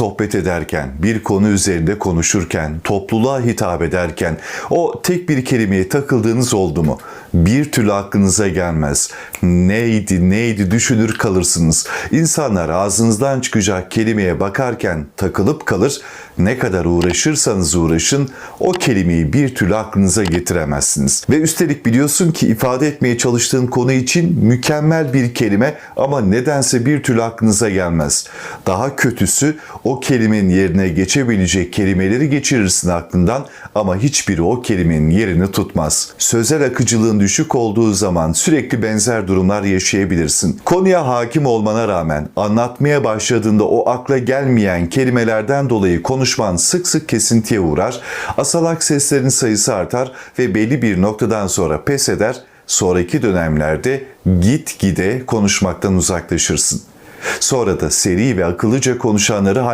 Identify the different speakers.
Speaker 1: sohbet ederken, bir konu üzerinde konuşurken, topluluğa hitap ederken o tek bir kelimeye takıldığınız oldu mu? Bir türlü aklınıza gelmez. Neydi neydi düşünür kalırsınız. İnsanlar ağzınızdan çıkacak kelimeye bakarken takılıp kalır. Ne kadar uğraşırsanız uğraşın o kelimeyi bir türlü aklınıza getiremezsiniz. Ve üstelik biliyorsun ki ifade etmeye çalıştığın konu için mükemmel bir kelime ama nedense bir türlü aklınıza gelmez. Daha kötüsü kelimenin yerine geçebilecek kelimeleri geçirirsin aklından ama hiçbiri o kelimenin yerini tutmaz. Sözel akıcılığın düşük olduğu zaman sürekli benzer durumlar yaşayabilirsin. Konuya hakim olmana rağmen anlatmaya başladığında o akla gelmeyen kelimelerden dolayı konuşman sık sık kesintiye uğrar, asalak seslerin sayısı artar ve belli bir noktadan sonra pes eder, sonraki dönemlerde git gide konuşmaktan uzaklaşırsın. Sonra da seri ve akıllıca konuşanları hayran